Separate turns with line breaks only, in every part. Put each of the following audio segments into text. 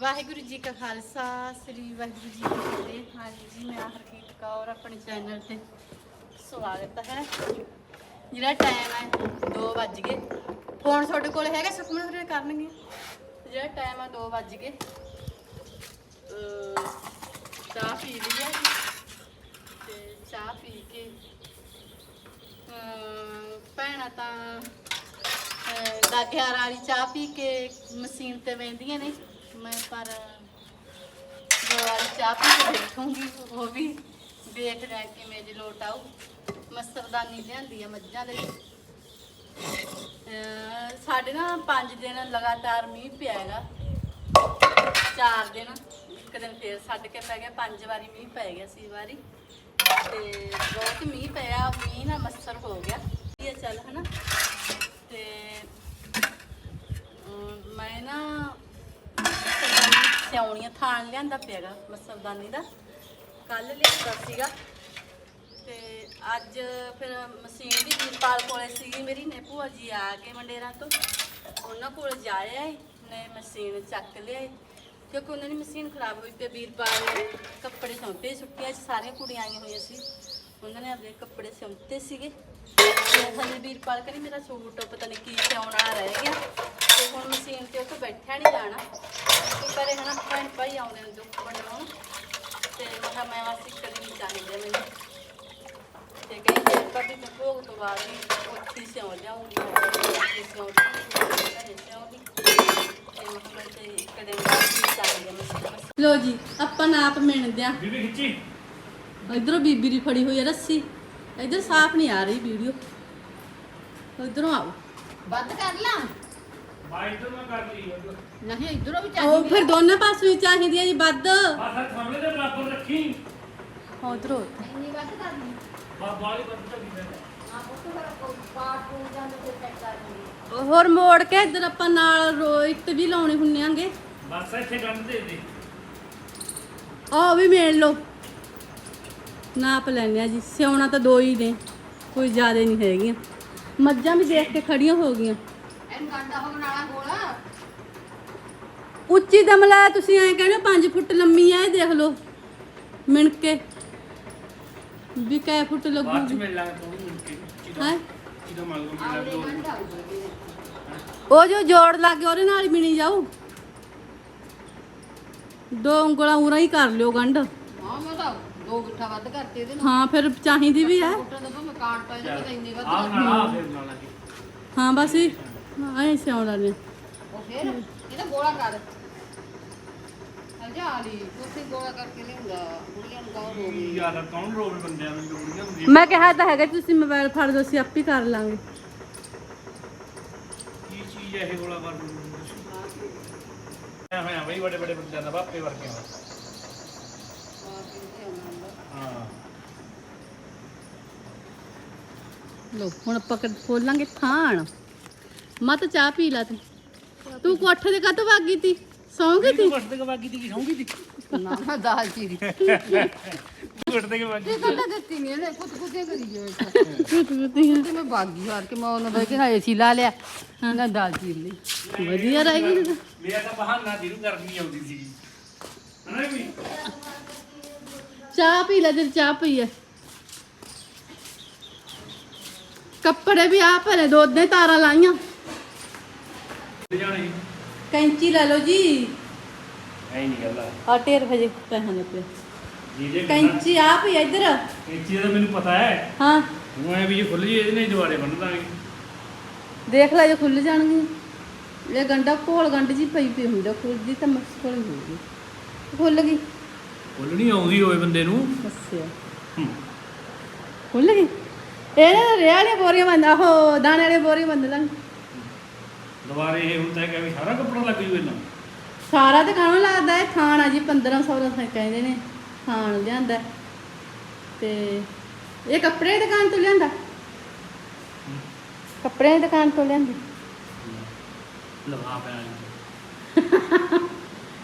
ਵਾਹਿਗੁਰੂ ਜੀ ਕਾ ਖਾਲਸਾ, ਸ੍ਰੀ ਵਾਹਿਗੁਰੂ ਜੀ ਕੀ ਫਤਿਹ। ਹਾਂਜੀ ਮੈਂ ਹਰਕੀਤ ਕੌਰ, ਆਪਣੇ ਚੈਨਲ ਤੇ ਸਵਾਗਤ ਹੈ। ਜਿਹੜਾ ਟਾਈਮ ਹੈ 2 ਵੱਜ ਗਏ। ਫੋਨ ਤੁਹਾਡੇ ਕੋਲ ਹੈਗਾ, ਸੁਖਮਨ ਹਰੇ ਕਰਨਗੇ? ਜਿਹੜਾ ਟਾਈਮ ਹੈ 2 ਵੱਜ ਗਏ। ਚਾਹ ਪੀ ਲਈ ਹੈ। ਤੇ ਚਾਹ ਪੀ ਕੇ, ਅਹ, ਭੈਣਾਂ ਤਾਂ, ਅਹ ਦਾਗਿਆਰ ਵਾਲੀ ਚਾਹ ਪੀ ਕੇ ਮਸ਼ੀਨ ਤੇ ਬਹਿੰਦੀਆਂ ਨੇ। ਮੈਂ ਪਰ ਦੋ ਵਾਲੀ ਚਾਹ ਪੀ ਕੇ ਬੈਠੂੰਗੀ ਉਹ ਵੀ ਦੇਖ ਲੈ ਕਿਵੇਂ ਦੀ ਲੋਟ ਆਊ। ਮਸਰਦਾਨੀ ਲਿਆਂਦੀ ਆ ਮੱਝਾਂ ਦੇ ਅਹ ਸਾਡੇ ਨਾ 5 ਦਿਨ ਲਗਾਤਾਰ ਮੀਂਹ ਪਿਆ ਹੈਗਾ। ਚਾਰ ਦਿਨ ਇੱਕ ਦਿਨ ਫੇਰ ਛੱਡ ਕੇ ਪੈ ਗਿਆ ਪੰਜ ਵਾਰੀ ਮੀਂਹ ਪੈ ਗਿਆ ਸੀ ਵਾਰੀ। ਤੇ ਬਹੁਤ ਮੀਂਹ ਪਿਆ ਮੀਂਹ ਨਾਲ ਮੱਛਰ ਹੋ ਗਿਆ। ਇਹ ਚੱਲ ਹਨਾ। ਤੇ ਅਮ, ਮੈਂ ਨਾ ਮੱਛਰਦਾਨੀ ਸਿਆਉਣੀਆਂ ਥਾਣ ਲਿਆਂਦਾ ਪਿਆਗਾ ਮਸਲਦਾਨੀ ਦਾ। ਕੱਲ ਲਿਆਂਦਾ ਸੀਗਾ ਤੇ ਅੱਜ ਫਿਰ ਮਸ਼ੀਨ ਵੀ ਵੀਰਪਾਲ ਕੋਲੇ ਸੀਗੀ ਮੇਰੀ ਨੇ ਭੂਆ ਜੀ ਆ ਕੇ ਮੰਡੇਰਾਂ ਤੋਂ। ਉਹਨਾਂ ਕੋਲ ਜਾਇਆ ਨੇ ਮਸ਼ੀਨ ਚੱਕ ਲਿਆਏ। ਕਿਉਂਕਿ ਉਹਨਾਂ ਦੀ ਮਸ਼ੀਨ ਖਰਾਬ ਹੋਈ ਤੇ ਵੀਰਪਾਲ ਨੇ ਕੱਪੜੇ ਸੌਂਪੇ ਛੁੱਟੀਆਂ 'ਚ ਸਾਰੀਆਂ ਕੁੜੀਆਂ ਆਈਆਂ ਹੋਈਆਂ ਸੀ। ਉਹਨਾਂ ਨੇ ਆਪਣੇ ਕੱਪੜੇ ਸਿਉਂਤੇ ਸੀਗੇ। ਤੇ ਹਲੇ ਵੀਰਪਾਲ ਕਹਿੰਦੀ, ਮੇਰਾ ਸੂਟ ਪਤਾ ਨਹੀਂ ਕੀ ਸਿਉਣਾ ਰਹਿ ਗਿਆ। ਹੁਣ ਮਸ਼ੀਨ ਤੇ ਉੱਥੇ ਬੈਠਿਆ ਨਹੀਂ ਜਾਣਾ। ਕੀ ਕਰੇ ਹਨਾ ਭੈਣ ਭਾਈ ਆਉਂਦੇ ਨੇ ਦੁੱਖ ਬਣਾਉਣ ਤੇ ਮੈਂ ਕਿਹਾ ਮੈਂ ਵਾਸਤੇ ਕਦੀ ਨਹੀਂ ਚਾਹੀਦੇ ਮੈਨੂੰ। ਤੇ ਕਹਿੰਦੇ ਕਦੀ ਤੇ ਭੋਗ ਤੋਂ ਬਾਅਦ ਹੀ ਉੱਥੇ ਸਿਉਂ ਜਾਊਂਗੀ ਉੱਥੇ ਸਿਉਂ ਲੋ ਜੀ ਆਪਾਂ ਨਾਪ ਮਿਣਦੇ ਆ
ਬੀਬੀ ਖਿੱਚੀ।
ਇਧਰੋਂ ਬੀਬੀ ਦੀ ਫੜੀ ਹੋਈ ਹੈ ਰੱਸੀ। ਇਧਰ ਸਾਫ਼ ਨਹੀਂ ਆ ਰਹੀ ਵੀਡੀਓ। ਇਧਰੋਂ ਆਓ।
ਬੰਦ ਕਰ ਲਾਂ।
ਤੋਂ ਮੈਂ ਕਰ ਲਈ ਬਸ
ਨਹੀਂ ਇਧਰੋਂ ਵੀ
ਉਹ
ਚਾਹੀਦੀ
ਫਿਰ ਦੋਨਾਂ ਪਾਸੋਂ ਹੀ ਚਾਹੀਦੀ ਹੈ ਜੀ ਵੱਧ।
ਹੱਥ ਸਾਹਮਣੇ ਦੇ ਬਰਾਬਰ ਰੱਖੀ।
ਉਧਰੋਂ
ਇੰਨੀ ਵੱਧ ਕਰਨੀ
ਬਾ ਬਾਲੀ ਬੰਦ ਚੱਲੀ ਮੈਂ
ਆ ਪੁੱਤ ਮੇਰਾ ਕੋਈ ਪਾਟ ਹੋ ਜਾਂਦਾ ਤੇ ਚੈੱਕ ਕਰਨੀ
ਹੋਰ ਮੋੜ ਕੇ ਇਧਰ ਆਪਾਂ ਨਾਲ ਰੋਇਤ ਵੀ ਲਾਉਣੇ ਹੁੰਨੇ ਆਂਗੇ।
ਬਸ ਇੱਥੇ ਗੰਢ ਦੇ ਦੇ।
ਆਹ ਵੀ ਮੇੜ ਲਓ। ਨਾਪ ਲੈਣੇ ਆ ਜੀ ਸਿਉਣਾ ਤਾਂ ਦੋ ਹੀ ਨੇ ਕੋਈ ਜ਼ਿਆਦਾ ਨਹੀਂ ਹੈਗੀਆਂ। ਮੱਝਾਂ ਵੀ ਦੇਖ ਕੇ ਖੜੀਆਂ ਹੋ ਗਈਆਂ। ਉੱਚੀ ਦਮ ਲਾਇਆ ਤੁਸੀਂ ਐਂ ਕਹਿੰਦੇ 5 ਫੁੱਟ ਲੰਮੀ ਆ ਇਹ ਦੇਖ ਲਓ। ਮਿਣ ਕੇ ਵੀ ਕੈ ਫੁੱਟ
ਬਾਅਦ ਚ
ਲੱਗੂਗੀ
ਮਿਲ ਲਾਂਗੇ ਥੋੜੀ
ਹੈ?
ਮੰਗ ਲਓ ਮਿਲ
ਉਹ ਜੋ ਜੋੜ ਲਾ ਕੇ ਉਹਦੇ ਨਾਲ ਹੀ ਮਿਣੀ ਜਾਊ। ਦੋ ਉਂਗਲਾਂ ਉਰਾਂ ਹੀ ਕਰ ਲਿਓ ਗੰਢ।
ਹਾਂ ਮੈਂ ਤਾਂ ਦੋ ਗੁੱਠਾ ਵੱਧ ਕਰਤੇ ਇਹਦੇ ਨਾਲ।
ਹਾਂ ਫਿਰ ਚਾਹੀਦੀ ਵੀ ਹੈ
ਦਾ ਮੈਂ ਤਾਂ ਇੰਨੀ ਵੱਧ
ਆਹ ਫਿਰ
ਹਾਂ ਬਸ ਹੀ ਐਂ ਸਿਆਉਣਾ ਨੇ
ਉਹ ਫਿਰ? ਇਹਦਾ ਗੋਲਾ ਕਰ। ਹਲਜਾ ਆਲੀ ਉੱਥੇ ਗੋਲਾ ਕਰਕੇ ਲਿਆਉਂਦਾ ਬੁੜੀਆਂ ਨੂੰ ਗੌਰ ਹੋ ਗਈ
ਯਾਰ ਕੌਣ ਰੋਵੇ ਬੰਦਿਆਂ ਨੂੰ ਲੋੜੀਆਂ ਹੁੰਦੀਆਂ
ਮੈਂ ਕਿਹਾ ਤਾਂ ਹੈਗਾ ਤੁਸੀਂ ਮੋਬਾਈਲ ਫੜ ਦੋ ਅਸੀਂ ਆਪ ਹੀ ਕਰ ਲਾਂਗੇ।
ਕੀ ਚੀਜ਼ ਹੈ ਇਹ ਗੋਲਾ ਕਰ ਮੈਂ ਹੋਇਆ ਬਈ ਬੜੇ ਬੜੇ ਬੰਦਿਆਂ ਦਾ ਬਾਪੇ ਵਰਗਿਆਂ ਦਾ ਹਾਂ।
ਲੋ ਹੁਣ ਆਪਾਂ ਖੋਲਾਂਗੇ ਥਾਣ ਮਤ ਚਾਹ ਪੀ ਲਾ ਤੂੰ। ਤੂੰ ਕੋਠੇ ਦੇ ਕਾਤੋਂ? ਵਾਗੀ ਤੀ? ਸੌਂ ਗਈ ਤੀ
ਤੂੰ ਉੱਠ ਕੇ ਬਾਗੀ ਦੀ ਕੀ ਖਾਉਂਗੀ ਦੀ
ਨਾ ਨਾ ਦਾਲ ਚੀਰੀ।
ਤੂੰ ਉੱਠ ਕੇ ਬਾਗੀ
ਇਹ ਗੱਲਾਂ ਦਿੱਤੀ ਨਹੀਂ ਇਹਨੇ ਕੁੱਤ ਕੁੱਤੇ ਕਰੀ ਜੋ
ਵਧੀਆ
ਤੇ ਮੈਂ ਬਾਗੀ ਹਾਰ ਕੇ ਮੈਂ ਉਹਨਾਂ ਦਾ ਕਿਹਾ ਏਸੀ ਲਾ ਲਿਆ। ਨਾ ਦਾਲ ਚੀਰ ਲਈ।
ਵਧੀਆ ਰਹਿ ਗਈ। ਤੂੰ।
ਮੇਰਾ ਤਾਂ ਬਹਾਨਾ ਜਿਹਨੂੰ ਕਰਨੀ ਆਉਂਦੀ ਸੀ। ਹਨਾ ਵੀ?
ਚਾਹ ਪੀ ਲੈ ਤੇ ਚਾਹ ਪਈ ਐ ਕੱਪੜੇ ਵੀ ਆ ਦੋ ਦੇ ਤਾਰਾਂ ਲਾਈਆਂ।
ਜਾਣੀ
ਕੈਂਚੀ ਲੈ ਲਓ ਜੀ।
ਐ ਨਹੀਂ ਗੱਲ
ਆ। ਟੇਰ ਵਜੇ ਪੈਹਾਂ ਦੇ ਪਿਆ
ਜੀ ਜੇ
ਕੈਂਚੀ ਆ ਪਈ ਇੱਧਰ।
ਕੈਂਚੀ ਦਾ ਤਾਂ ਮੈਨੂੰ ਪਤਾ ਹੈ।
ਹਾਂ।
ਉਹ ਐ ਵੀ ਜੇ ਖੁੱਲ ਜੀ ਇਹਦੇ ਨਾਲ ਹੀ ਦੁਬਾਰੇ ਬੰਨ ਦਾਂਗੇ।
ਦੇਖ ਲੈ ਜੇ ਖੁੱਲ ਜਾਣਗੇ। ਇਹ ਗੰਡਾ ਕੋਲ ਗੰਢ ਜੀ ਪਈ ਪਈ ਹੁੰਦਾ ਖੁੱਲਦੀ ਤਾਂ ਮੁਸ਼ਕਲ ਹੀ ਹੋਊਗੀ। ਖੁੱਲ ਗਈ।
ਖੁੱਲ ਨਹੀਂ ਆਉਂਦੀ ਹੋਏ ਬੰਦੇ ਨੂੰ।
ਅੱਛਾ।
ਹੂੰ।
ਖੁੱਲ ਗਈ। ਇਹ ਰੇਹ ਵਾਲੀਆਂ ਬੋਰੀਆਂ ਬੰਦ ਆਹੋ ਦਾਣੇ ਵਾਲੀਆਂ ਬੋਰੀਆਂ ਬੰਦ ਲਾਂ
ਦੁਬਾਰੇ ਇਹ ਹੁੰਦਾ ਕਿ ਵੀ ਸਾਰਾ ਕੱਪੜਾ ਲੱਗ ਜੂ ਇਹਨਾਂ
ਸਾਰਾ ਤੇ ਕਾਹਨੂੰ ਲੱਗਦਾ ਹੈ ਥਾਣ ਆ ਜੀ 1500 ਦਾ ਥਾਂ ਕਹਿੰਦੇ ਨੇ ਥਾਣ ਲਿਆਂਦਾ ਹੈ। ਤੇ ਇਹ ਕੱਪੜੇ ਦੀ ਦੁਕਾਨ ਤੋਂ ਲਿਆਂਦਾ? ਕੱਪੜੇ ਦੀ ਦੁਕਾਨ ਤੋਂ ਲਿਆਂਦੀ?
ਲਵਾ ਪਿਆ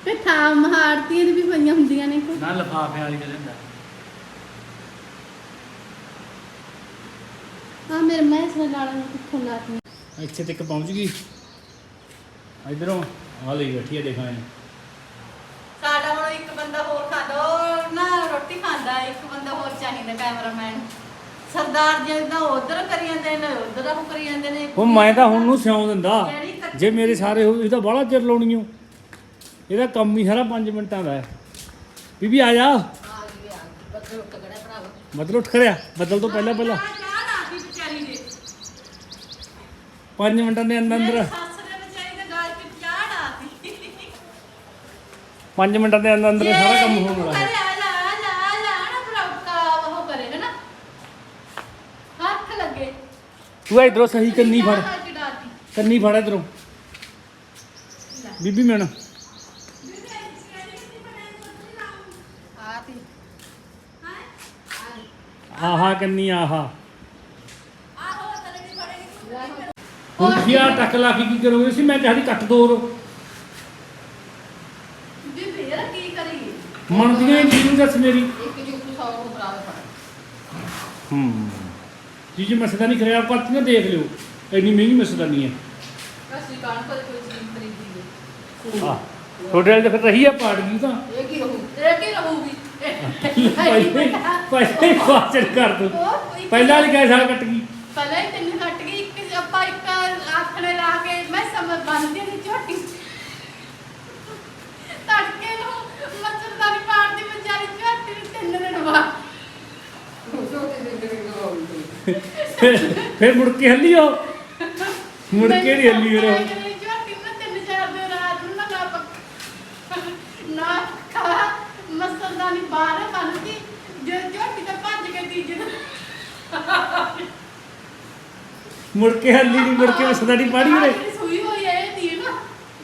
ਤੇ ਥਾਂ ਮਹਾਰਤੀਆਂ ਦੀ ਵੀ ਪਈਆਂ ਹੁੰਦੀਆਂ ਨੇ ਕੋਈ।
ਨਾ ਲਫਾਫੇ ਵਾਲੀ ਕਹਿੰਦਾ
ਹਾਂ ਮੇਰੇ ਮੈਂ ਇਸ ਨਾਲ ਨੂੰ ਕਿੱਥੋਂ ਲਾਤੀ
ਇੱਥੇ ਤੱਕ ਪਹੁੰਚ ਗਈ। ਇਧਰੋਂ ਆ ਲਈ ਬੈਠੀ ਆ ਦੇਖਾਂ
ਸਾਡਾ ਹੁਣ ਇੱਕ ਬੰਦਾ ਹੋਰ ਖਾਂਦਾ ਉਹ ਨਾ ਰੋਟੀ ਖਾਂਦਾ ਇੱਕ ਬੰਦਾ ਹੋਰ ਚਾਹੀਦਾ ਕੈਮਰਾਮੈਨ ਸਰਦਾਰ ਜੀ ਤਾਂ ਉਧਰ ਕਰੀ ਜਾਂਦੇ ਨੇ ਉਧਰ ਉਹ ਕਰੀ ਜਾਂਦੇ ਨੇ
ਉਹ ਮੈਂ ਤਾਂ ਹੁਣ ਨੂੰ ਸਿਉਂ ਦਿੰਦਾ
ਜਿਹੜੀ ਕੱਚੀ-
ਜੇ ਮੇਰੇ ਸਾਰੇ ਹੋ ਇਹ ਤਾਂ ਬੜਾ ਚਿਰ ਲਾਉਣੀ ਓ ਇਹਦਾ ਕੰਮ ਹੀ ਸਾਰਾ 5 ਮਿੰਟਾਂ ਦਾ ਹੈ ਬੀਬੀ ਆ ਜਾ
ਆ ਗਈ ਆ ਗਈ ਬੱਦਲ ਉੱਠ ਗੜਾ ਭਰਾਵਾ
ਬੱਦਲ ਉੱਠ ਖੜਿਆ ਬੱਦਲ ਤੋਂ ਪਹਿਲਾਂ ਪਹਿਲਾਂ
ਚਾਹ ਚਾਹ ਨਾ ਦੀ ਵਿਚਾਰੀ ਦੇ
5 ਮਿੰਟਾਂ ਦੇ ਅੰਦਰ ਅੰਦਰ
ਮੇਰੀ ਸੱਸ ਨੇ ਵਿਚਾਰੀ ਦੇ ਗਾਲ ਤੇ ਚਾਹ ਡਾਤੀ
5 ਮਿੰਟਾਂ ਦੇ ਅੰਦਰ ਅੰਦਰ ਸਾਰਾ ਕੰਮ ਹੈ
ਕਰੇ ਆ ਜਾ ਆ ਜਾ ਆ ਜਾ ਨਾ ਬੜਾ ਉਹ ਕਰੇਗਾ ਨਾ। ਹੱਥ ਲੱਗੇ।
ਤੂੰ ਇਧਰੋਂ ਸਹੀ ਕੰਨੀ ਫੜ। ਕੰਨੀ ਫੜ ਇਧਰੋਂ। ਬੀਬੀ ਮੈਨ ਆਹਾ ਕੰਨੀ ਆਹਾ।
ਆਹੋ ਤੇਰੇ ਵੀ ਫੜੇਗੀ।
ਹੁਣ ਕੀ ਆ ਟੱਕ ਲਾ ਕੇ ਕੀ ਕਰੋਗੇ ਸੀ ਮੈਂ ਕਹਿੰਦੀ ਕੱਟ ਦੋ ਰੋ
ਵੀ ਫੇਰ ਕੀ ਕਰੀਏ
ਮੰਨਦੀਆਂ ਹੀ ਨਹੀਂ ਦੱਸ ਮੇਰੀ।
ਇੱਕ ਜੁੱਤ 100 ਨੂੰ ਬਰਾबर ਫੜ।
ਹੂੰ। ਜੀ ਜੀ ਮਸਲਾ ਨਹੀਂ ਕਰਿਆ ਪਾਤੀਆਂ ਦੇਖ ਲਿਓ। ਇੰਨੀ ਮਹਿੰਗੀ ਮਸਲਾ ਨਹੀਂ ਹੈ।
ਅਸੀਂ ਕਾਣ ਪਰ ਕੋਈ ਚੀਜ਼ ਖਰੀਦੀ ਹੈ
ਆ ਤੁਹਾਡੇ ਵਾਲੇ ਤਾਂ ਫਿਰ ਰਹੀ ਆ ਪਾੜ ਗਈ ਤਾਂ।
ਇਹ ਕੀ ਰਹੂ?
ਇਹ ਕੀ ਰਹੂਗੀ।
ਪਹਿਲੇ ਪਹਿਲੇ ਪਾਚਰ ਕਰ ਦੋ। ਪਹਿਲਾਂ ਵਾਲੀ ਕਿਹ ਸਾਲ ਕੱਟ ਗਈ।
ਪਹਿਲਾਂ ਹੀ ਤਿੰਨ ਕੱਟ ਗਈ ਇੱਕ ਆਪਾਂ ਇੱਕ ਆਖਣੇ ਲਾ ਕੇ ਮੈਂ ਸਮਝ ਬੰਨਦੀ ਨਹੀਂ ਝੋਟੀ ਤੜਕੇ ਨੂੰ ਮੱਛਰਦਾਨੀ ਪਾੜਦੀ ਵਿਚਾਰੀ ਝੋਟੀ ਨੂੰ ਤਿੰਨ ਦਿਨ ਬਾਅਦ।
ਫਿਰ ਮੁੜ ਕੇ ਹੱਲੀ ਉਹ। ਮੁੜ ਕੇ ਨਹੀਂ ਹੱਲੀ ਉਹ।
ਝੋਟੀ ਨੂੰ ਤਿੰਨ ਚਾਰ ਦਿਨ ਰਾਤ ਨੂੰ ਨਾ ਨਾ ਪੱਕ- ਨਾ ਖਾ ਮੱਛਰਦਾਨੀ ਬਾਹਰ ਬੰਨਦੀ ਜੇ ਝੋਟੀ ਤਾਂ ਭੱਜ ਕੇ ਤੀਜੇ ਦਿਨ।
ਮੁੜ ਕੇ ਹੱਲੀ ਨਹੀਂ ਮੁੜ ਕੇ ਨਹੀਂ ਪਾੜੀ ਉਹਨੇ
ਸੂਈ ਹੋਈ ਹੈ ਇਹ ਦੀ ਨਾ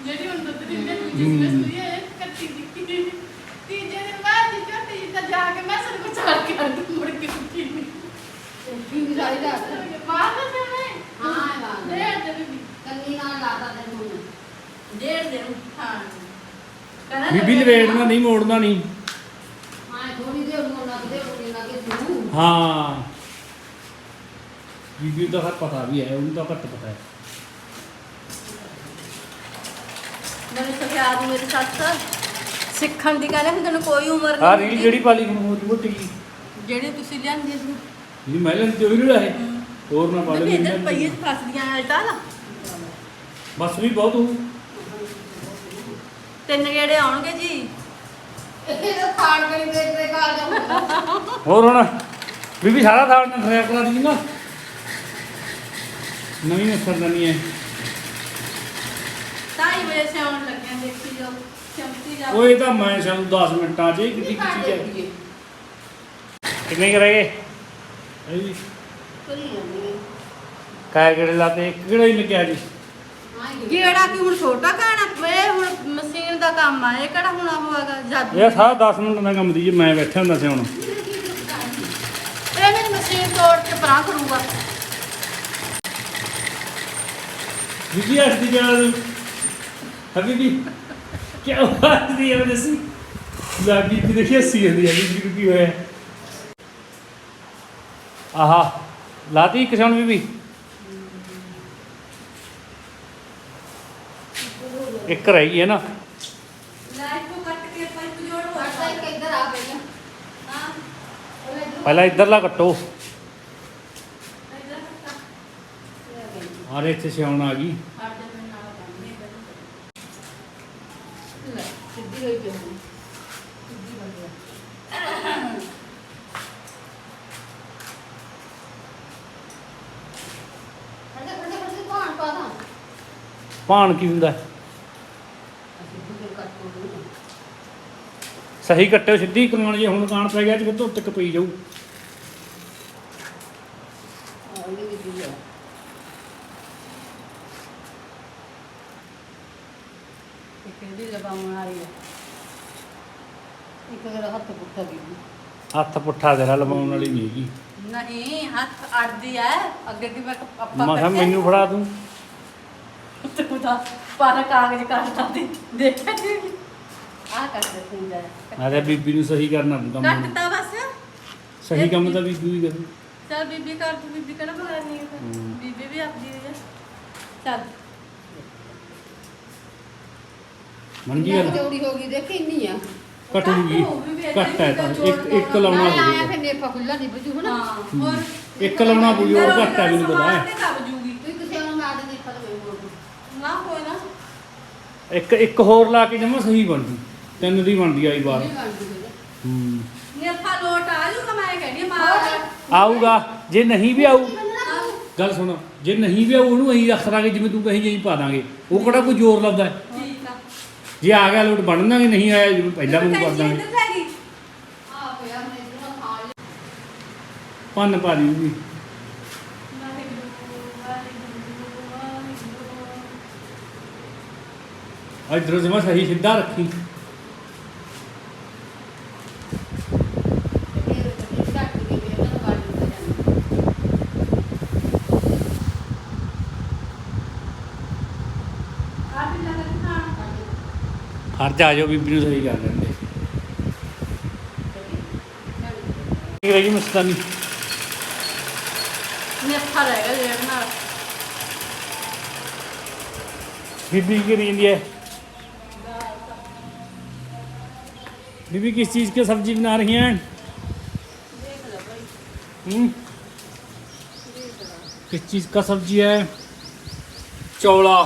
ਜਿਹੜੀ ਹੁਣ ਦੁੱਧ ਦਿੰਦੇ ਦੂਜੀ ਸੂਈ ਸੂਈ ਹੈ ਇਹ ਕੱਟੀ ਦਿੱਤੀ ਤੀਜੇ ਦਿਨ ਬਾਅਦ ਜੀ ਝੋਟੀ ਜੀ ਤਾਂ ਜਾ ਕੇ ਮੈਂ ਸਰ ਕੁਛ ਆ ਕੇ ਅੰਦ ਮੁੜ ਕੇ ਉੱਠੀ ਨਹੀਂ
ਕੀ ਵੀ ਚਾਹੀਦਾ
ਬਾਹਰ ਦਾ ਸਮਾਂ
ਹਾਂ, ਬਾਹਰ ਦਾ।
ਡੇਢ
ਕੰਨੀ ਨਾਲ ਲਾਦਾ ਤੇ ਹੁਣ
ਡੇਢ ਦਿਨ ਹਾਂ ਕਹਿੰਦਾ
ਬੀਬੀ ਲਵੇੜਨਾ ਨਹੀਂ ਮੋੜਨਾ ਨਹੀਂ।
ਹਾਂ। ਥੋੜੀ ਦੇਰ ਨੂੰ ਲੱਗਦੇ ਉਹ ਲੱਗੇ ਤੂੰ
ਹਾਂ ਬੀਬੀ ਦਾ ਹੱਥ ਪਤਾ ਵੀ ਹੈ ਉਹਨੂੰ ਤਾਂ ਘੱਟ ਪਤਾ ਹੈ।
ਮੈਨੂੰ ਸਿਖਾ ਦੀ ਮੇਰੀ ਸੱਸ। ਸਿੱਖਣ ਦੀ ਕਹਿੰਦੇ ਹੁਣ ਤੈਨੂੰ ਕੋਈ ਉਮਰ
ਆ
ਨਹੀਂ
ਰੀਲ ਜਿਹੜੀ ਪਾਲੀ ਹੁਣ ਮੋਟੀ ਮੋਟੀ
ਜਿਹੜੀ ਤੁਸੀਂ ਲਿਆਂਦੀ ਸੀ।
ਜੀ ਮੈਂ ਲੈਣ ਤੇ ਉਹੀ ਹੈ ਹੋਰ ਨਾ ਪਾ
ਮੈਂ
ਲੈ
ਇਧਰ ਪਈਏ ਫਸਦੀਆਂ ਅਲਟਾ ਲਾ।
ਬਸ ਵੀ ਬਹੁਤ ਹੋ
ਤਿੰਨ ਗੇੜੇ ਆਉਣਗੇ ਜੀ।
ਇਹ ਤਾਂ ਖਾੜ ਕਰੀ ਦੇਖ ਦੇ ਕਾਲ ਜਾ
ਹੋਰ ਹੁਣ ਬੀਬੀ ਸਾਰਾ ਥਾਲ ਨਾਲ ਖਰਿਆ ਕਰਾ ਦੀ ਨਾ। ਨਹੀਂ ਮਸਲਾ ਨਹੀਂ ਹੈ।
ਢਾਈ ਵਜੇ ਸੇ ਆਉਣ ਲੱਗਿਆ ਦੇਖੀ ਜਾਓ ਚਮਕੀ ਜਾ
ਉਹ ਇਹ ਤਾਂ ਮੈਂ ਸਾਨੂੰ 10 ਮਿੰਟਾਂ 'ਚ ਇਹ ਕਿੱਡੀ ਕੀ ਚੀਜ਼ ਹੈ ਕਿੰਨੇ ਕੁ ਰਹਿ ਗਏ? ਇਹ ਜੀ
ਕਰੀ ਜਾਂਦੀ
ਕਾਇ ਕਿਹੜੇ ਲਾਤੇ? ਇੱਕ ਕਿਹੜਾ ਹੀ ਲੱਗਿਆ ਜੀ?
ਹਾਂ
ਗੇੜਾ ਕੀ ਹੁਣ ਛੋਟਾ ਕਾਣਾ ਇਹ ਹੁਣ ਮਸ਼ੀਨ ਦਾ ਕੰਮ ਆ ਇਹ ਕਿਹੜਾ ਹੁਣ ਉਹ ਹੈਗਾ ਜਾਦੂ?
ਇਹ ਸਾਰਾ 10 ਮਿੰਟ ਦਾ ਕੰਮ ਦੀ ਜੀ ਮੈਂ ਬੈਠਾ ਹੁੰਦਾ ਸੀ ਹੁਣ।
ਇਹ ਮੇਰੀ ਮਸ਼ੀਨ ਤੋੜ ਕੇ ਪਰਾਂ ਕਰੂਗਾ
ਬੀਬੀ ਹੱਸਦੀ ਜਾ ਹਬੀਬੀ ਕੀ ਹੱਸਦੀ ਹੈ ਦੱਸੀ? ਲਾ ਬੀਬੀ ਦੇਖੀ ਹੱਸੀ ਜਾਂਦੀ ਹੈ ਬੀਬੀ ਨੂੰ ਕੀ ਹੋਇਆ? ਆਹਾ ਲਾਤੀ ਇੱਕ ਸੌਣ ਬੀਬੀ? ਇੱਕ ਰਹੀ ਹੈ ਨਾ।
ਲਾਈਟ ਨੂੰ ਕੱਟ ਕੇ ਪਾਈਪ ਜੋੜ ਹੋ
ਸਾਡਾ ਇੱਕ ਇੱਧਰ ਆ ਪਹਿਲਾਂ
ਇੱਧਰਲਾ ਕੱਟੋ। ਆਰੇ ਇੱਥੇ ਸਿਆਉਣ ਆ ਗਈ
ਹਟ ਜਾ ਮੈਂ ਨਾਲ ਬੰਨ੍ਹਨੀ ਹੈ
ਲੈ ਸਿੱਧੀ ਹੋਈ ਪਈ ਹੁਣ। ਸਿੱਧੀ ਬਣ ਗਿਆ ਫੜਦੇ ਫੜਦੇ ਫੜਦੇ ਪਾਣ ਪਾ ਦਾਂ
ਭਾਣ ਕੀ ਹੁੰਦਾ?
ਦੂੰ
ਸਹੀ ਕੱਟਿਓ ਸਿੱਧੀ ਕਾਣ ਜੇ ਹੁਣ ਕਾਣ ਪੈ ਗਿਆ ਤੇ ਫਿਰ ਤੱਕ ਪਈ ਜਾਊ।
ਦੀ ਇੱਕ ਮੇਰਾ ਹੱਥ ਪੁੱਠਾ ਦੀ
ਹੱਥ ਪੁੱਠਾ ਤੇਰਾ ਲਵਾਉਣ ਵਾਲੀ ਨਹੀਂ ਹੈਗੀ।
ਨਹੀਂ ਹੱਥ ਅੜਦੀ ਐ ਅੱਗੇ ਕਿ ਮੈਂ ਆਪਾਂ
ਮੈਂ ਕਿਹਾ ਮੈਨੂੰ ਫੜਾ ਦੂੰ
ਤੂੰ। ਤਾਂ ਪਰ ਕਾਗਜ਼ ਕੱਟਦਾ ਦੀ ਦੇਖਿਆ ਜੀ ਆ ਕੱਟ ਦੇ ਹੁੰਦਾ
ਆਰੇ ਬੀਬੀ ਨੂੰ ਸਹੀ ਕਰਨਾ ਪਊ ਕੰਮ ਨੂੰ।
ਕੱਟਦਾ ਬਸ।
ਸਹੀ ਕੰਮ ਤਾਂ ਬੀਬੀ ਹੀ ਕਰੂ
ਚੱਲ ਬੀਬੀ ਕਰ ਤੂੰ ਬੀਬੀ ਕਿਹੜਾ ਬਗਾਨੀ ਹੈ ਫਿਰ?
ਹੂੰ।
ਬੀਬੀ ਵੀ ਆਪਦੀ ਹੈ ਚੱਲ।
ਮੰਗੀ ਗੱਲ?
ਚੌੜੀ ਹੋ ਗਈ ਦੇਖ ਇੰਨੀ ਆ।
ਘੱਟ ਜੂਗੀ ਘੱਟ ਹੈ ਤਾਂ ਇੱਕ ਇੱਕ ਲਾਉਣਾ
ਆਇਆ ਆਇਆ
ਪਊਗਾ
ਫਿਰ ਨੇਫਾ ਖੁੱਲਾ ਨਹੀਂ ਬਜੂ ਹਨਾ?
ਹਾਂ ਹੋਰ
ਇੱਕ ਲਾਉਣਾ ਪਊਗਾ ਉਹ ਘੱਟ ਹੈ ਮੈਨੂੰ ਪਤਾ ਹੈ।
ਤੇ ਕੱਬ ਜੂਗੀ
ਕੋਈ ਕਿਸੇ ਨੂੰ ਮਾਰ ਦੇ ਨੇਫਾ ਤਾਂ ਕੋਈ
ਨਾ ਕੋਈ ਨਾ।
ਇੱਕ ਇੱਕ ਹੋਰ ਲਾ ਕੇ ਜਮਾ ਸਹੀ ਬਣਦੀ। ਤਿੰਨ ਦੀ ਬਣਦੀ ਆਈ ਵਾਰ
ਨਹੀਂ ਬਣਦੀ ਹੋਈ
ਹੂੰ।
ਨੇਫਾ ਲੋਟ ਆ ਜੂਗਾ ਮੈਂ ਕਹਿੰਦੀ ਮਾਰ
ਆਊਗਾ। ਜੇ ਨਹੀਂ ਵੀ ਆਊ ਗੱਲ ਸੁਣ। ਜੇ ਨਹੀਂ ਵੀ ਆਊ ਉਹਨੂੰ ਅਸੀਂ ਰੱਖ ਦਾਂਗੇ ਜਿਵੇਂ ਤੂੰ ਕਹੀਂ ਅਸੀਂ ਪਾ ਦਾਂਗੇ। ਉਹ ਕਿਹੜਾ ਕੋਈ ਜ਼ੋਰ ਲਾਉਂਦਾ ਹੈ?
ਠੀਕ ਆ।
ਜੇ ਆ ਗਿਆ ਲੋਟ ਬਣ ਦਾਂਗੇ ਨਹੀਂ ਆਇਆ ਜਿਵੇਂ ਪਹਿਲਾਂ ਮੈਨੂੰ ਕਰ ਦਾਂਗੇ।
ਇੱਧਰ ਲੈ ਗਈ
ਆ ਪਿਆ ਮੈਂ ਇਧਰੋਂ ਖਾ ਲਿਆ।
ਪੰਨ ਪਾ ਦੀ ਵੀ ਇਧਰੋਂ ਜਮਾ ਸਹੀ ਸਿੱਧਾ ਰੱਖੀ।
ਖਰਚਾ
ਆ
ਜਾਓ ਬੀਬੀ ਨੂੰ ਸਹੀ ਕਰ ਲੈਂਦੇ। ਕੀ ਰਹੀ ਮਸਤਾਨੀ।
ਮੇਥਾ ਰਹਿ ਗਿਆ ਜਿਹੜਾ ਨਾਲ
ਬੀਬੀ ਕੀ ਰਹਿੰਦੀ ਹੈ? बीबी किस चीज़ की सब्जी बना रही हैं हम्म? किस चीज़ का सब्जी है चौड़ा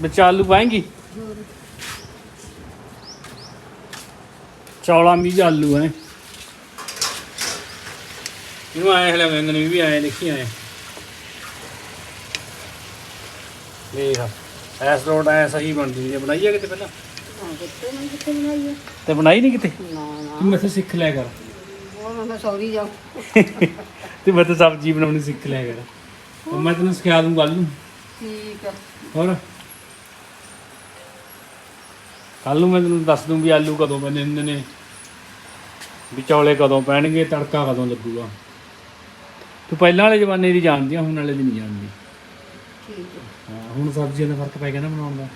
बच्चा आलू पाएंगी चौड़ा मीज आलू है क्यों आए हैं लगे भी आए देखिए आए ਦੇਖ ਐਸ ਰੋਡ ਐ ਸਹੀ ਬਣਦੀ ਹੈ ਬਣਾਈ ਹੈ ਕਿਤੇ ਪਹਿਲਾਂ
ਹਾਂ ਕਿੱਥੇ ਮੈਂ ਕਿੱਥੇ ਬਣਾਈ ਆ
ਤੇ ਬਣਾਈ ਨਹੀਂ ਕਿਤੇ?
ਨਾ ਨਾ।
ਤੂੰ ਮੈਥੇ ਸਿੱਖ ਲਿਆ ਕਰ।
ਉਹ ਮੈਂ ਸੌਰੀ ਜਾਉ
ਤੇ ਮੈਂ ਤਾਂ ਸਬਜ਼ੀ ਬਣਾਉਣੀ ਸਿੱਖ ਲਿਆ ਕਰ। ਉਹ ਮੈਂ ਤੈਨੂੰ ਸਿਖਾ ਦੂੰ ਕੱਲ ਨੂੰ।
ਠੀਕ ਆ।
ਹੋਰ? ਕੱਲ ਨੂੰ ਮੈਂ ਤੈਨੂੰ ਦੱਸ ਦੂੰ ਵੀ ਆਲੂ ਕਦੋਂ ਪੈਂਦੇ ਹੁੰਦੇ ਨੇ। ਵੀ ਚੌਲੇ ਕਦੋਂ ਪੈਣਗੇ ਤੜਕਾ ਕਦੋਂ ਲੱਗੂਗਾ। ਤੂੰ ਪਹਿਲਾਂ ਵਾਲੇ ਜ਼ਮਾਨੇ ਦੀ ਜਾਣਦੀ ਆ ਹੁਣ ਵਾਲੇ ਦੀ ਨਹੀਂ ਜਾਣਦੀ।
ਠੀਕ ਆ।
ਹਾਂ ਹੁਣ ਸਬਜ਼ੀਆਂ ਦਾ ਫ਼ਰਕ ਪੈ ਗਿਆ ਨਾ ਬਣਾਉਣ ਦਾ।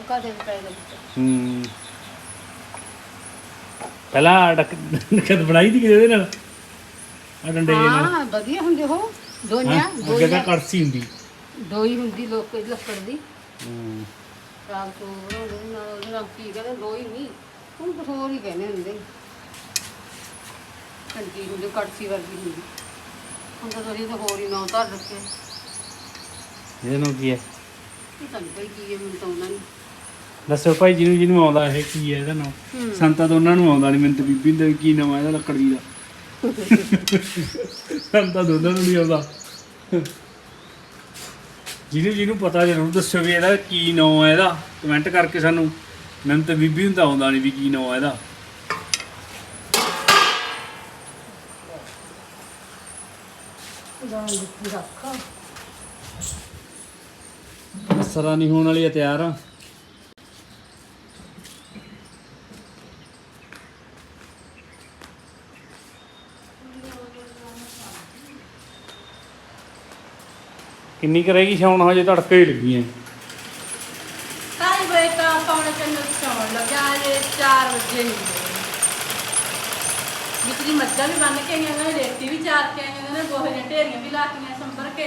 ਸੰਕਾ ਦੇ ਪੈ
ਹੂੰ ਪਹਿਲਾਂ ਕਦ ਬਣਾਈ ਦੀ ਕਿਹਦੇ ਨਾਲ? ਆ ਡੰਡੇ ਜਿਹੇ ਨਾਲ।
ਹਾਂ ਵਧੀਆ ਹੁੰਦੇ ਹੋ ਦੋਨਿਆ
ਅੱਗੇ ਤਾਂ ਕੜਸੀ ਹੁੰਦੀ।
ਦੋ ਹੀ ਹੁੰਦੀ ਲੋਕ ਲੱਕੜ ਦੀ।
ਹੂੰ।
ਰਾਮ ਤੋਂ ਬਣਾਉਂਦੇ ਨਾਲ ਉਹਦੇ ਨਾਲ ਕੀ ਕਹਿੰਦੇ ਦੋ ਹੀ ਨਹੀਂ। ਹੁਣ ਕੁਛ ਹੋਰ ਹੀ ਕਹਿੰਦੇ ਹੁੰਦੇ। ਕੰਟੀ ਹੁੰਦੀ ਕੜਸੀ ਵਰਗੀ ਹੁੰਦੀ। ਹੁਣ ਤਾਂ ਤੁਸੀਂ ਤਾਂ ਹੋਰ ਹੀ ਨਾ ਧਰ ਰੱਖੇ।
ਇਹਨੂੰ ਕੀ ਹੈ?
ਇਹ ਤਾਂ ਕੋਈ ਕੀ ਹੈ ਮੈਨੂੰ ਤਾਂ ਉਹਨਾਂ ਨੇ।
ਦੱਸੋ ਭਾਈ ਜਿਹਨੂੰ ਜਿਹਨੂੰ ਆਉਂਦਾ ਇਹ ਕੀ ਹੈ ਇਹਦਾ ਨਾਮ। ਸੰਤਾ ਤਾਂ ਉਹਨਾਂ ਨੂੰ ਆਉਂਦਾ ਨਹੀਂ ਮੈਨੂੰ ਤਾਂ ਬੀਬੀ ਦਾ ਵੀ ਕੀ ਨਾਮ ਹੈ ਇਹਦਾ ਲੱਕੜੀ ਦਾ। ਸੰਤਾ ਦੋਨਾਂ ਨੂੰ ਨਹੀਂ ਆਉਂਦਾ। ਜਿਹਨੂੰ ਜਿਹਨੂੰ ਪਤਾ ਜ਼ਰੂਰ ਦੱਸਿਓ ਵੀ ਇਹਦਾ ਕੀ ਨਾਮ ਹੈ ਇਹਦਾ। ਕਮੈਂਟ ਕਰਕੇ ਸਾਨੂੰ। ਮੈਨੂੰ ਤਾਂ ਬੀਬੀ ਨੂੰ ਤਾਂ ਆਉਂਦਾ ਨਹੀਂ ਵੀ ਕੀ ਨਾਮ ਹੈ ਇਹਦਾ। ਮਸਰਾ ਨਹੀਂ ਹੋਣ ਵਾਲੀ ਹੈ ਤਿਆਰ। ਆ ਕਿੰਨੀ ਕਰੇਗੀ ਸ਼ਾਉਣ ਹਜੇ ਤੜਕੇ ਹੀ ਲੱਗੀਆਂ
ਢਾਈ ਵਜੇ ਤਾਂ ਪੌਣੇ ਤਿੰਨ ਸੌਣ ਲੱਗਾ ਜੇ 4 ਵਜੇ ਨਹੀਂ ਜਿੱਤੀ ਮੱਝਾਂ ਵੀ ਬੰਨ ਕੇ ਆਈਆਂ ਨੇ, ਰੇਤੀ ਵੀ ਚਾਰ ਕੇ ਆਈਆਂ ਨੇ, ਗੋਹੇ ਦੀਆਂ ਢੇਰੀਆਂ ਵੀ ਲਾਤੀਆਂ ਸੰਭਰ ਕੇ।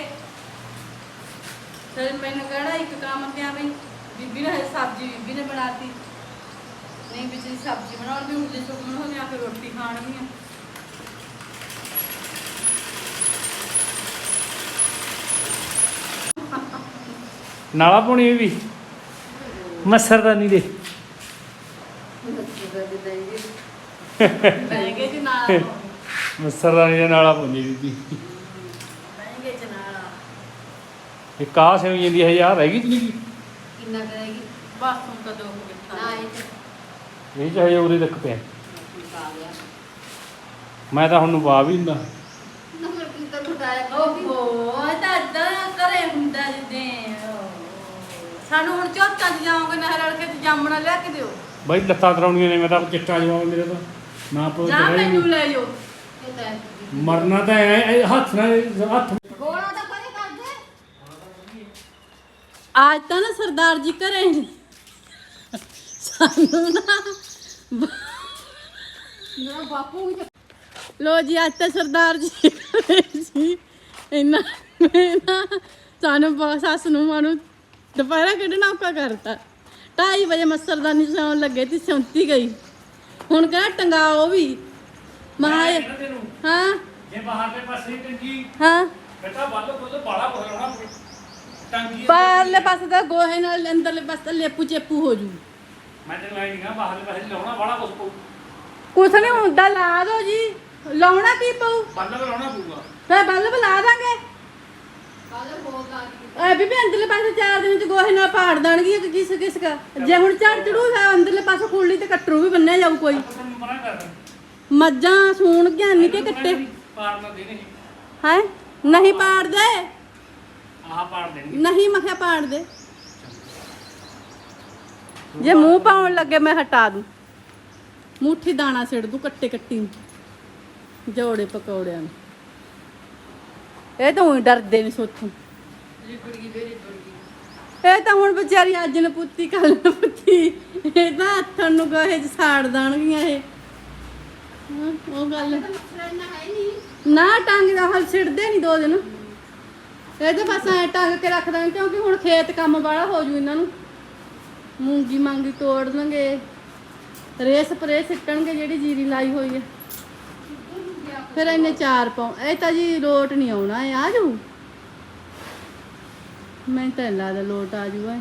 ਫਿਰ ਮੈਨੂੰ ਕਹਿਣਾ ਇੱਕ ਕੰਮ ਪਿਆ ਵੀ ਬੀਬੀ ਨੇ ਸਬਜ਼ੀ ਬੀਬੀ ਨੇ ਬਣਾਤੀ। ਨਹੀਂ ਵੀ ਸਬਜ਼ੀ ਬਣਾਉਣ ਵੀ ਹੁਣ ਜੇ ਸੁਕਮਣ ਹੋ ਫਿਰ ਰੋਟੀ ਖਾਣ ਵੀ ਆ।
ਨਾਲਾ ਪਾਉਣੀ ਇਹ ਵੀ? ਮਸਰਦਾਨੀ ਦੇ।
ਬਹਿਗੇ ਜੀ ਨਾਲ
ਮਸਰਦਾਨੀ ਦੇ, ਨਾਲਾ ਪਾਉਣੀ ਬੀਬੀ
ਬਹਿਗੇ ਜੀ ਨਾਲ
ਇਹ ਕਾਹ ਸੇ ਜਾਂਦੀ ਹੈ ਯਾਰ ਹੈਗੀ ਕਿ ਨਹੀਂ
ਕਿੰਨਾ ਕਰੇਗੀ
ਬਸ ਹੁਣ ਤਾਂ ਦੋ ਕੁ ਬਿੱਠਾ
ਨਾ ਇਹ
ਇਹ ਚਾਹੇ ਉਰੇ ਤੱਕ ਪਿਆ। ਮੈਂ ਤਾਂ ਹੁਣ ਨੂੰ ਪਾ ਵੀ ਹੁੰਦਾ
ਨਾ, ਮੈਂ ਕਿੰਨਾ ਘਟਾਇਆ
ਓਹੋ, ਇਹ ਤਾਂ ਏਦਾਂ ਹੁੰਦਾ ਜਿੱਦੇ। ਸਾਨੂੰ ਹੁਣ ਚੌਥਾਂ ਚ ਜਾਓਗੇ ਨਹਿਰ ਵਾਲੇ ਖੇਤ ਜਾਮਣਾ ਲੈ ਕੇ ਦਿਓ।
ਬਾਈ ਲੱਤਾਂ ਤਰਾਉਣੀਆਂ ਨੇ ਮੈਂ ਤਾਂ ਚਿੱਟਾ ਜਵਾਬ ਮੇਰੇ ਤਾਂ। ਨਾ ਪੋ
ਜਾਂ ਮੈਨੂੰ ਲੈ ਜਾਓ।
ਇਹ ਤਾਂ
ਮਰਨਾ ਤਾਂ ਐ ਹੱਥ ਨਾਲ ਹੱਥ
ਗੋਲਾ ਤਾਂ ਕਦੇ ਕਰਦੇ।
ਅੱਜ ਤਾਂ ਨਾ ਸਰਦਾਰ ਜੀ ਘਰੇ ਨੇ। ਸਾਨੂੰ ਨਾ
ਮੇਰਾ ਬਾਪੂ ਵੀ
ਲੋ ਜੀ ਅੱਜ ਤਾਂ ਸਰਦਾਰ ਜੀ ਇਹਨਾਂ ਨੇ ਸਾਨੂੰ ਸੱਸ ਨੂੰ ਮਾਨੂੰ ਦੁਪਹਿਰਾ ਕੱਢਣਾ ਔਖਾ ਕਰਤਾ 2:30 ਵਜੇ ਮੱਸਰਦਾਨੀ ਸੌਣ ਲੱਗੇ ਤੇ ਸੌਂਤੀ ਗਈ। ਹੁਣ ਕਹਿੰਦਾ ਟੰਗਾ ਉਹ ਵੀ। ਮਹਾ
ਤੈਨੂੰ।
ਹਾਂ।
ਜੇ ਬਾਹਰ ਦੇ ਪਾਸੇ ਟੰਗੀ।
ਹਾਂ।
ਬੇਟਾ ਬਾਲੋ ਕੋਲ ਬਾਲਾ ਬੋਲਣਾ ਟੰਗੀ
ਬਾਹਰਲੇ ਪਾਸੇ ਤਾਂ ਗੋਹੇ ਨਾਲ ਅੰਦਰਲੇ ਪਾਸੇ ਤਾਂ ਲੇਪੂ ਚੇਪੂ ਹੋ ਜੂ।
ਮੈਂ ਤੈਨੂੰ ਆਈ ਨਹੀਂ ਬਾਹਰ ਦੇ ਪਾਸੇ ਲਾਉਣਾ ਬਾਲਾ ਕੁਝ ਪਊ।
ਕੁਛ ਨਹੀਂ ਹੁੰਦਾ ਲਾ ਦੋ ਜੀ। ਲਾਉਣਾ ਕੀ ਪਊ?
ਬਾਲਾ ਲਾਉਣਾ ਪਊਗਾ।
ਫੇ ਬਲਬ ਲਾ ਦਾਂਗੇ। ਐ ਬੀਬੀ ਅੰਦਰਲੇ ਪਾਸੇ ਚਾਰ ਦਿਨ ਚ ਗੋਹੇ ਨਾਲ ਪਾੜ ਦੇਣਗੀ ਕਿ ਕਿਸ ਕਿਸ ਕਾ? ਜੇ ਹੁਣ ਝੜ ਚੜੂ ਅੰਦਰਲੇ ਪਾਸੇ ਖੁੱਲੀ ਤੇ ਕੱਟਰੂ ਵੀ ਬੰਨਿਆ ਜਾਊ ਕੋਈ।
ਤੈਨੂੰ
ਸੂਣ ਗਿਆ ਨਹੀਂ ਕਿ ਕੱਟੇ?
ਪਾਰ ਨਹੀਂ
ਹੈ? ਨਹੀਂ
ਆਹ ਪਾੜ ਦੇਣੀ
ਨਹੀਂ ਮੈਂ ਕਿਹਾ ਪਾੜ ਦੇ ਜੇ ਮੂੰਹ ਪਾਉਣ ਲੱਗੇ ਮੈਂ ਹਟਾ ਦੂੰ। ਮੁੱਠੀ ਦਾਣਾ ਸਿੜ ਦੂੰ ਕੱਟੇ ਕੱਟੀ ਜੋੜੇ ਪਕੌੜਿਆਂ ਨੂੰ। ਇਹ ਤਾਂ ਉਹੀ ਡਰਦੇ ਨੇ ਸੋਥੋਂ। ਇਹ ਤਾਂ ਹੁਣ ਵਿਚਾਰੀ ਅੱਜ ਨੂੰ ਪੁੱਤੀ ਕੱਲ ਨੂੰ ਪੁੱਤੀ ਇਹ ਤਾਂ ਹੱਥਾਂ ਨੂੰ ਗੋਹੇ ਚ ਸਾੜ ਦੇਣਗੀਆਂ ਇਹ। ਹਾਂ, ਉਹ ਗੱਲ। ਨਾ ਟੰਗ ਦਾ ਹਲ ਛਿੜਦੇ ਨਹੀਂ ਦੋ ਦਿਨ। ਇਹ ਤਾਂ ਬਸ ਐ ਟੰਗ ਕੇ ਰੱਖ ਦਾਂਗੇ ਕਿਉਂਕਿ ਹੁਣ ਖੇਤ ਕੰਮ ਵਾਲਾ ਹੋ ਜੂ ਇਹਨਾਂ ਨੂੰ। ਮੂੰਗੀ ਮੰਗੀ ਤੋੜ ਲਾਂਗੇ ਰੇ ਸਪਰੇ ਸਿੱਟਣਗੇ ਜਿਹੜੀ ਜੀਰੀ ਲਾਈ ਹੋਈ ਹੈ। ਫਿਰ ਇਹਨੇ ਚਾਰ ਪਾਉ ਇਹ ਤਾਂ ਜੀ ਲੋਟ ਨਹੀਂ ਆਉਣਾ ਇਹ ਆ ਜੂ ਮੈਂ ਤਾਂ ਨੀ ਲੱਗਦਾ ਲੋਟ ਆ ਜੂਗਾ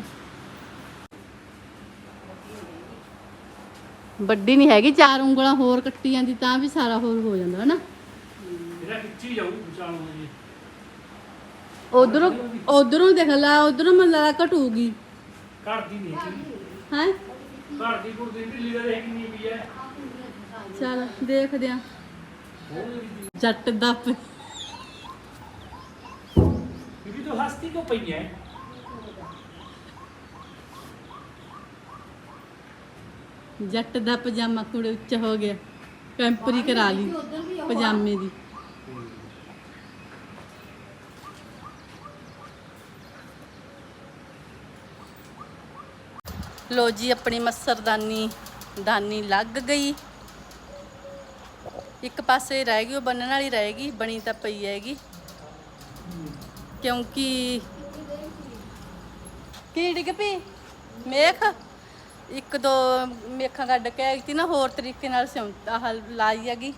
ਵੱਡੀ ਨਹੀਂ ਹੈਗੀ ਚਾਰ ਉਂਗਲਾਂ ਹੋਰ ਕੱਟੀ ਜਾਂਦੀ ਤਾਂ ਵੀ ਸਾਰਾ ਹੋਰ ਹੋ ਜਾਂਦਾ ਹਨਾ?
ਇਹਦਾ ਖਿੱਚੀ ਜਾਊ ਵਿਚਾਲੋਂ ਜੀ।
ਉਧਰੋਂ ਉਧਰੋਂ ਦੇਖ ਲਾ ਉਧਰੋਂ ਮੈਨੂੰ ਘਟੂਗੀ।
ਘੜਦੀ ਨਹੀਂ
ਹੈ?
ਘੜਦੀ ਕੁੜਦੀ ਢਿੱਲੀ ਦਾ ਦੇਖ ਕਿੰਨੀ ਪਈ ਹੈ।
ਚਲ ਦੇਖਦੇ ਆ। ਜੱਟ ਦਾ ਪ-
ਬੀਬੀ ਤੂੰ ਹਸਤੀ ਕਿਉਂ ਪਈ ਹੈ
ਜੱਟ ਦਾ ਪਜਾਮਾ ਕੁੜੇ ਉੱਚਾ ਹੋ ਗਿਆ। ਕੈਂਪਰੀ ਕਰਾ ਲਈ ਪਜਾਮੇ ਦੀ। ਲੋ ਜੀ ਆਪਣੀ ਮੱਸਰਦਾਨੀ ਦਾਨੀ ਲੱਗ ਗਈ। ਇੱਕ ਪਾਸੇ ਰਹਿ ਗਈ ਉਹ ਬੰਨਣ ਵਾਲੀ ਰਹੇਗੀ ਬਣੀ ਤਾਂ ਪਈ ਹੈਗੀ। ਕਿਉਂਕਿ ਕੀ ਡਿੱਗ ਪਈ? ਮੇਖ। ਇੱਕ ਦੋ ਮੇਖਾਂ ਕੱਢ ਕੇ ਆਈ ਤੀ ਨਾ ਹੋਰ ਤਰੀਕੇ ਨਾਲ ਸਿਉਂ ਆਹ ਲਾਈ ਹੈਗੀ।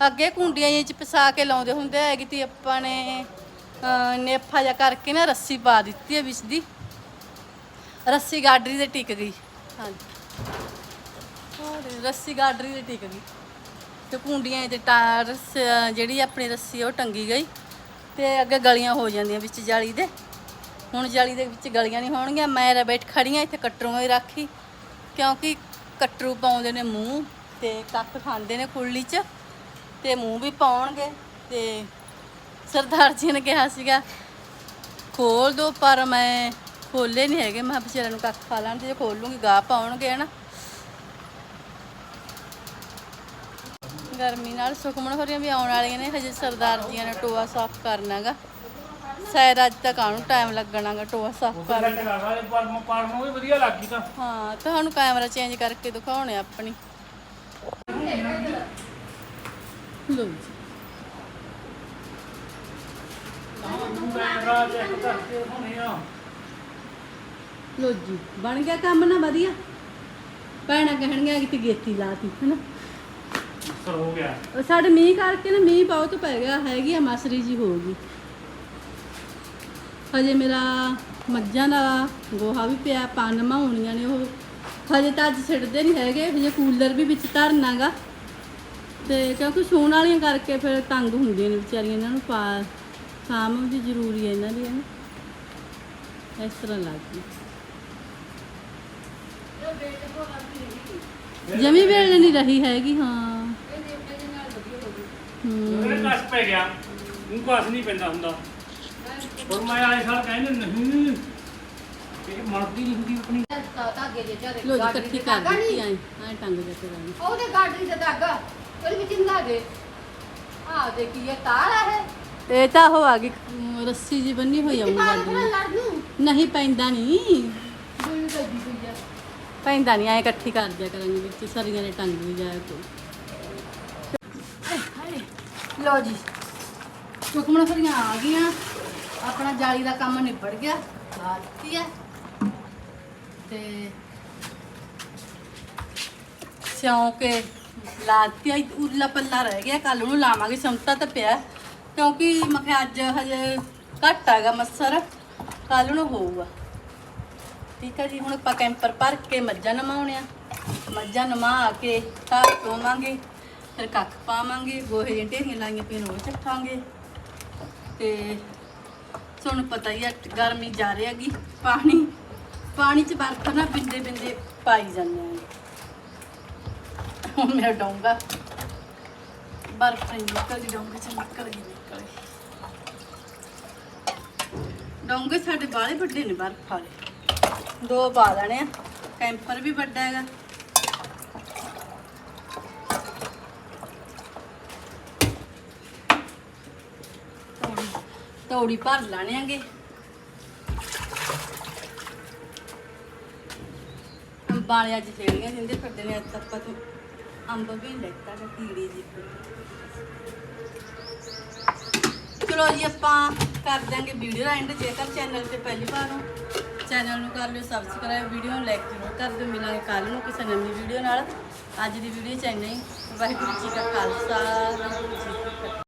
ਅੱਗੇ ਕੁੰਡੀਆਂ ਜਿਹੀ ਚ ਪਸਾ ਕੇ ਲਾਉਂਦੇ ਹੁੰਦੇ ਹੈਗੀ ਤੀ ਆਪਾਂ ਨੇ ਅਹ, ਨੇਫਾ ਜਿਹਾ ਕਰਕੇ ਨਾ ਰੱਸੀ ਪਾ ਦਿੱਤੀ ਹੈ ਵਿੱਚ ਦੀ। ਰੱਸੀ ਗਾਡਰੀ ਤੇ ਟਿਕ ਗਈ। ਹਾਂਜੀ। ਰੱਸੀ ਗਾਡਰੀ ਤੇ ਟਿਕ ਗਈ। ਤੇ ਕੁੰਡੀਆਂ ਤੇ ਟਾਰ ਜਿਹੜੀ ਆਪਣੀ ਰੱਸੀ ਆ, ਉਹ ਟੰਗੀ ਗਈ ਤੇ ਅੱਗੇ ਗਲੀਆਂ ਹੋ ਜਾਂਦੀਆਂ ਵਿੱਚ ਜਾਲੀ ਦੇ। ਹੁਣ ਜਾਲੀ ਦੇ ਵਿੱਚ ਗਲੀਆਂ ਨਹੀਂ ਹੋਣਗੀਆਂ। ਮੈਂ ਰ ਬੈਠ ਖੜੀਆਂ ਇੱਥੇ ਕਟਰੂਆਂ ਹੀ ਰਾਖੀ। ਕਿਉਂਕਿ ਕਟਰੂ ਪਾਉਂਦੇ ਨੇ ਮੂੰਹ ਤੇ ਕੱਖ ਖਾਂਦੇ ਨੇ ਕੁੱਲੀ 'ਚ ਤੇ ਮੂੰਹ ਵੀ ਪਾਉਣਗੇ ਤੇ ਸਰਦਾਰ ਜੀ ਨੇ ਕਿਹਾ ਸੀਗਾ, ਖੋਲ ਦੋ ਪਰ ਮੈਂ ਖੋਲੇ ਨਹੀਂ ਹੈਗੇ। ਮੈਂ ਕਿਹਾ ਵਿਚਾਰਿਆਂ ਨੂੰ ਕੱਖ ਖਾ ਲੈਣ ਤੇ ਜੇ ਖੋਲ ਲੂੰਗੀ ਗਾਹ ਪਾਉਣਗੇ, ਹਨਾ। ਗਰਮੀ ਨਾਲ ਸੁਖਮਣ ਹੋਰੀਆਂ ਵੀ ਆਉਣ ਵਾਲੀਆਂ ਨੇ ਹਜੇ ਸਰਦਾਰ ਜੀਆਂ ਨੇ ਟੋਆ ਸਾਫ਼ ਕਰਨਾਗਾ। ਸ਼ਾਇਦ ਅੱਜ ਤੱਕ ਆਉਣ ਟਾਈਮ ਲੱਗਣਾਗਾ ਟੋਆ ਸਾਫ਼ ਕਰਨ।
ਪਰ ਪਰ ਨੂੰ ਵੀ ਵਧੀਆ ਲੱਗੀ ਤਾਂ।
ਹਾਂ ਤੁਹਾਨੂੰ ਕੈਮਰਾ ਚੇਂਜ ਕਰਕੇ ਦਿਖਾਉਣੇ ਆਪਣੀ। ਲੋ ਜੀ।
ਕੈਮਰਾ ਚੈੱਕ ਕਰਕੇ ਹੁਣੇ ਆ।
ਲੋ ਜੀ ਬਣ ਗਿਆ ਕੰਮ ਨਾ ਵਧੀਆ। ਭੈਣਾਂ ਕਹਿਣਗੀਆਂ ਕਿ ਤੇ ਗੇਤੀ ਲਾਤੀ ਹਨਾ?
ਸਰ ਹੋ ਗਿਆ।
ਉਹ ਸਾਡੇ ਮੀਂਹ ਕਰਕੇ ਨਾ ਮੀਂਹ ਬਹੁਤ ਪੈ ਗਿਆ ਹੈਗੀ ਆ ਮਸਰੀ ਜੀ ਹੋ ਗਈ ਹਜੇ ਮੇਰਾ ਮੱਝਾਂ ਦਾ ਗੋਹਾ ਵੀ ਪਿਆ ਪਾਨਮਾ ਹੋਣੀਆਂ ਨੇ ਉਹ। ਹਜੇ ਤਾਂ ਅੱਜ ਸਿੱਟਦੇ ਨਹੀਂ ਹੈਗੇ ਹਜੇ ਕੂਲਰ ਵੀ ਵਿੱਚ ਧਰਨਾਗਾ। ਤੇ ਕਿਉਂਕਿ ਸੂਣ ਵਾਲੀਆਂ ਕਰਕੇ ਫਿਰ ਤੰਗ ਹੁੰਦੀਆਂ ਨੇ ਵਿਚਾਰੀਆਂ ਇਹਨਾਂ ਨੂੰ ਪਾ ਸਾਂਭ ਵੀ ਜ਼ਰੂਰੀ ਹੈ ਇਹਨਾਂ ਦੀ ਹਨਾ ਇਸ ਤਰ੍ਹਾਂ ਲੱਗਦੀ ਜਮੀ ਵੇਲੇ ਨਹੀਂ ਰਹੀ ਹੈਗੀ ਹਾਂ ਹੂੰ।
ਉਹਨੇ ਕਸ ਪੈ ਗਿਆ। ਉਹ ਕਸ ਨਹੀਂ ਪੈਂਦਾ ਹੁੰਦਾ। ਪਰ ਮੈਂ ਆਏ ਸਾਲ ਕਹਿੰਦੇ ਨਹੀਂ। ਇਹ ਮਰਦੀ ਨਹੀਂ ਹੁੰਦੀ ਆਪਣੀ।
ਧਾਗੇ ਜੇ ਚਾਰੇ
ਲੋ ਜੀ ਇਕੱਠੀ ਕਰ ਦਿੱਤੀ ਐ ਐ ਟੰਗ ਜਾ ਕੇ ਰਾਣੀ।
ਉਹਦੇ ਗਾਡਰੀ ਦਾ ਧਾਗਾ ਉਹਦੇ ਵਿੱਚ ਨਾ ਦੇ ਆ ਦੇਖੀ ਇਹ ਤਾਰ ਹੈ
ਇਹ। ਤਾਂ ਉਹ ਆ ਗਈ ਰੱਸੀ ਜੀ ਬੰਨੀ ਹੋਈ ਆ ਦੀ
ਨੂੰ
ਨਹੀਂ ਪੈਂਦਾ ਨਹੀਂ। ਪੈਂਦਾ ਨਹੀਂ ਐ ਇਕੱਠੀ ਕਰ ਦਿਆ ਕਰਾਂਗੇ ਵਿੱਚ ਸਰੀਆਂ ਦੇ ਟੰਗ ਵੀ ਜਾਇਆ ਕੋਈ। ਲੋ ਜੀ। ਸੁਖਮਣ ਫਰੀਆਂ ਆ ਗਈਆਂ। ਆਪਣਾ ਜਾਲੀ ਦਾ ਕੰਮ ਨਿਬੜ ਗਿਆ। ਲਾਤੀ ਹੈ ਤੇ ਸਿਉਂ ਕੇ ਲਾਤੀ ਆ। ਉਰਲਾ ਪੱਲਾ ਰਹਿ ਗਿਆ। ਕੱਲ ਨੂੰ ਲਾਵਾਂਗੇ। ਸੰਤਾ ਤਾਂ ਪਿਆ ਕਿਉਂਕਿ ਮੈਂ ਕਿਹਾ ਅੱਜ ਹਜੇ ਘੱਟ ਹੈਗਾ ਮੱਸਰ। ਕੱਲ ਨੂੰ ਹੋਊਗਾ। ਠੀਕ ਹੈ ਜੀ। ਹੁਣ ਆਪਾਂ ਕੈਂਪਰ ਭਰ ਕੇ ਮੱਝਾਂ ਨਮਾਉਣਿਆ। ਮੱਝਾਂ ਨਮਾ ਕੇ ਘਰ ਧੋਵਾਂਗੇ। ਫਿਰ ਕੱਖ ਪਾਵਾਂਗੇ, ਗੋਹੇ ਦੀਆਂ ਢੇਰੀਆਂ ਲਾਈਆਂ ਪਈਆਂ ਉਹ ਚੱਕਾਂਗੇ ਤੇ ਤੁਹਾਨੂੰ ਪਤਾ ਹੀ ਹੈ ਗਰਮੀ ਜਾ ਰਹੀ ਹੈਗੀ, ਪਾਣੀ ਪਾਣੀ ਚ ਬਰਫ਼ ਨਾ ਬਿੰਦੇ ਬਿੰਦੇ ਪਾਈ ਜਾਂਦੇ ਆ। ਹੁਣ ਮੇਰਾ ਡੋਂਗਾ, ਬਰਫ਼ ਨਹੀਂ ਨਿਕਲਦੀ ਡੋਂਗੇ ਚ ਨਿਕਲ ਗਈ ਨਿਕਲ ਗਈ। ਡੋਂਗੇ ਸਾਡੇ ਬਾਲੇ ਵੱਡੇ ਨੇ ਬਰਫ਼ ਵਾਲੇ। ਦੋ ਪਾ ਲੈਣੇ ਆ, ਕੈਂਪਰ ਵੀ ਵੱਡਾ ਹੈਗਾ ਤੌੜੀ ਤੌੜੀ ਭਰ ਲਾਣੇ ਆਂਗੇ ਅੰਬਾਂ ਵਾਲੇ ਅੱਜ ਜਿਹੜੀਆਂ ਜਿੰਦੇ ਫਿਰਦੇ ਨੇ, ਅੱਜ ਆਪਾਂ ਤੋਂ ਅੰਬ ਵੀ ਨੀ ਲੈਤਾ ਗਾ, ਕੀੜੀ ਜੀ ਚਲੋ ਜੀ, ਆਪਾਂ ਕਰ ਦਾਂਗੇ ਵੀਡੀਓ ਦਾ ਐਂਡ ਜੇਕਰ ਚੈਨਲ ਤੇ ਪਹਿਲੀ ਵਾਰ ਹੋ ਚੈਨਲ ਨੂੰ ਕਰ ਲਿਓ ਸਬਸਕ੍ਰਾਈਬ ਵੀਡੀਓ ਨੂੰ ਲਾਈਕ ਜ਼ਰੂਰ ਕਰ ਦਿਓ, ਮਿਲਾਂਗੇ ਕੱਲ ਨੂੰ ਕਿਸੇ ਨਵੀਂ ਵੀਡੀਓ ਨਾਲ। ਅੱਜ ਦੀ ਵੀਡੀਓ ਚ ਹੀ। ਵਾਹਿਗੁਰੂ ਜੀ ਕਾ ਖਾਲਸਾ, ਵਾਹਿਗੁਰੂ ਜੀ